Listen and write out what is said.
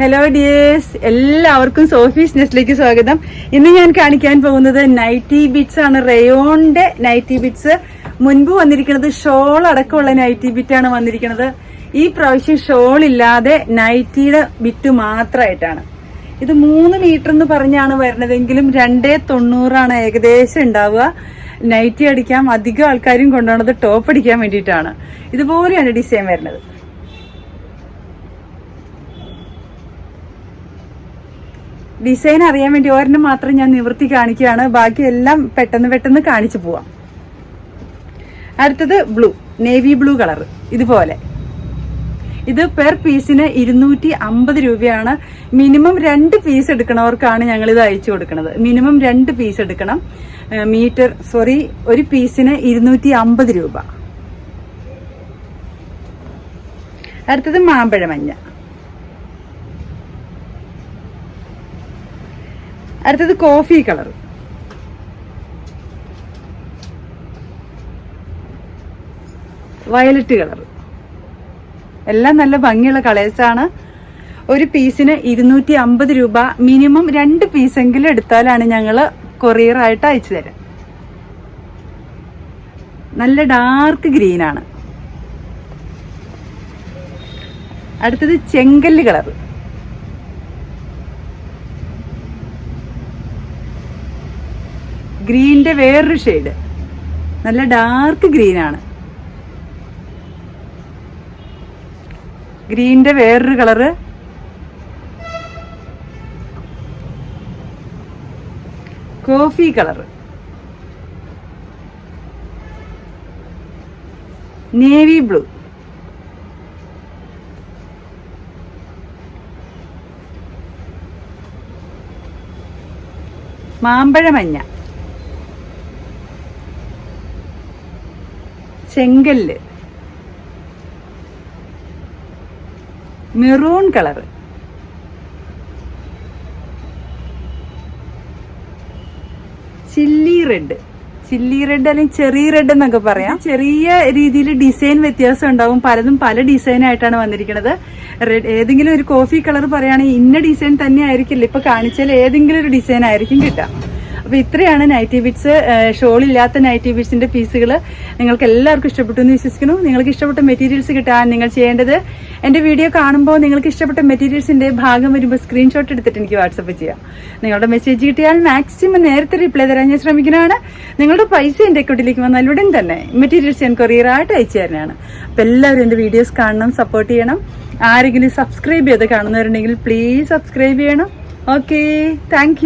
Hello dears എല്ലാവർക്കും Sophie's നെസ്റ്റിലേക്ക് സ്വാഗതം. ഇന്ന് ഞാൻ കാണിക്കാൻ പോകുന്നത് നൈറ്റി ബിറ്റ്സ് ആണ്. റയോണിന്റെ നൈറ്റി ബിറ്റ്സ് മുൻപ് വന്നിരിക്കുന്നത് ഷോൾ അടക്കമുള്ള നൈറ്റി ബിറ്റ് ആണ് വന്നിരിക്കുന്നത്. ഈ പ്രാവശ്യം ഷോൾ ഇല്ലാതെ നൈറ്റിയുടെ ബിറ്റ് മാത്രമായിട്ടാണ്. ഇത് മൂന്ന് മീറ്റർ എന്ന് പറഞ്ഞാണ് വരുന്നതെങ്കിലും രണ്ടേ തൊണ്ണൂറാണ് ഏകദേശം ഉണ്ടാവുക. നൈറ്റി അടിക്കാം. അധികം ആൾക്കാരും കൊണ്ടുപോകുന്നത് ടോപ്പ് അടിക്കാൻ വേണ്ടിയിട്ടാണ്. ഇതുപോലെയാണ് ഡിസൈൻ വരുന്നത്. ഡിസൈൻ അറിയാൻ വേണ്ടി ഒരെണ്ണം മാത്രം ഞാൻ നിവൃത്തി കാണിക്കുകയാണ്. ബാക്കി എല്ലാം പെട്ടെന്ന് പെട്ടെന്ന് കാണിച്ചു പോവാം. അടുത്തത് ബ്ലൂ നേവി ബ്ലൂ കളർ ഇതുപോലെ. ഇത് പെർ പീസിന് ഇരുന്നൂറ്റി അമ്പത് രൂപയാണ്. മിനിമം രണ്ട് പീസ് എടുക്കണവർക്കാണ് ഞങ്ങൾ ഇത് അയച്ചു കൊടുക്കുന്നത്. മിനിമം രണ്ട് പീസ് എടുക്കണം. മീറ്റർ സോറി ഒരു പീസിന് ഇരുന്നൂറ്റി അമ്പത് രൂപ. അടുത്തത് മാമ്പഴ അടുത്തത് കോഫി കളർ വയലറ്റ് കളർ എല്ലാം നല്ല ഭംഗിയുള്ള കളേഴ്സാണ് ഒരു പീസിന് ഇരുന്നൂറ്റി അമ്പത് രൂപ മിനിമം രണ്ട് പീസെങ്കിലും എടുത്താലാണ് ഞങ്ങൾ കൊറിയറായിട്ട് അയച്ചു തരാം. നല്ല ഡാർക്ക് ഗ്രീൻ ആണ്. അടുത്തത് ചെങ്കല്ല് കളർ ഗ്രീനിന്റെ വേറൊരു ഷെയ്ഡ്. നല്ല ഡാർക്ക് ഗ്രീൻ ആണ് ഗ്രീനിന്റെ വേറൊരു colour coffee colour. Navy blue. മാമ്പഴ മഞ്ഞ. ചെങ്കല്ല്. Maroon colour. Chilli red. Chilli red അല്ലെങ്കിൽ ചെറിയ റെഡ് എന്നൊക്കെ പറയാം. ചെറിയ രീതിയിൽ ഡിസൈൻ വ്യത്യാസം ഉണ്ടാവും. പലതും പല ഡിസൈൻ ആയിട്ടാണ് വന്നിരിക്കുന്നത്. റെഡ് ഏതെങ്കിലും ഒരു കോഫി കളർ പറയുകയാണെങ്കിൽ ഇന്ന ഡിസൈൻ തന്നെ ആയിരിക്കില്ല. ഇപ്പൊ കാണിച്ചാൽ ഏതെങ്കിലും ഒരു ഡിസൈൻ ആയിരിക്കും കിട്ടുക. അപ്പൊ ഇത്രയാണ് നൈറ്റി ബിറ്റ്സ് ഷോളില്ലാത്ത നൈറ്റി ബിറ്റ്സിന്റെ പീസുകൾ നിങ്ങൾക്ക് എല്ലാവർക്കും ഇഷ്ടപ്പെട്ടു എന്ന് വിശ്വസിക്കുന്നു. നിങ്ങൾക്ക് ഇഷ്ടപ്പെട്ട മെറ്റീരിയൽസ് കിട്ടാൻ നിങ്ങൾ ചെയ്യേണ്ടത് എന്റെ വീഡിയോ കാണുമ്പോൾ നിങ്ങൾക്ക് ഇഷ്ടപ്പെട്ട മെറ്റീരിയൽസിന്റെ ഭാഗം വരുമ്പോൾ സ്ക്രീൻഷോട്ട് എടുത്തിട്ട് എനിക്ക് വാട്സപ്പ് ചെയ്യാം. നിങ്ങളുടെ മെസ്സേജ് കിട്ടിയാൽ മാക്സിമം നേരത്തെ റിപ്ലൈ തരാൻ ഞാൻ ശ്രമിക്കുന്നതാണ്. നിങ്ങളുടെ പൈസ എന്റെ അക്കൗണ്ടിലേക്ക് വന്നാൽ ഉടൻ തന്നെ മെറ്റീരിയൽസ് ഞാൻ കൊറിയറായിട്ട് അയച്ചു തരുന്നതാണ്. അപ്പൊ എല്ലാവരും എന്റെ വീഡിയോസ് കാണണം സപ്പോർട്ട് ചെയ്യണം. ആരെങ്കിലും സബ്സ്ക്രൈബ് ചെയ്ത് കാണുന്നവരുണ്ടെങ്കിൽ പ്ലീസ് സബ്സ്ക്രൈബ് ചെയ്യണം. Okay thank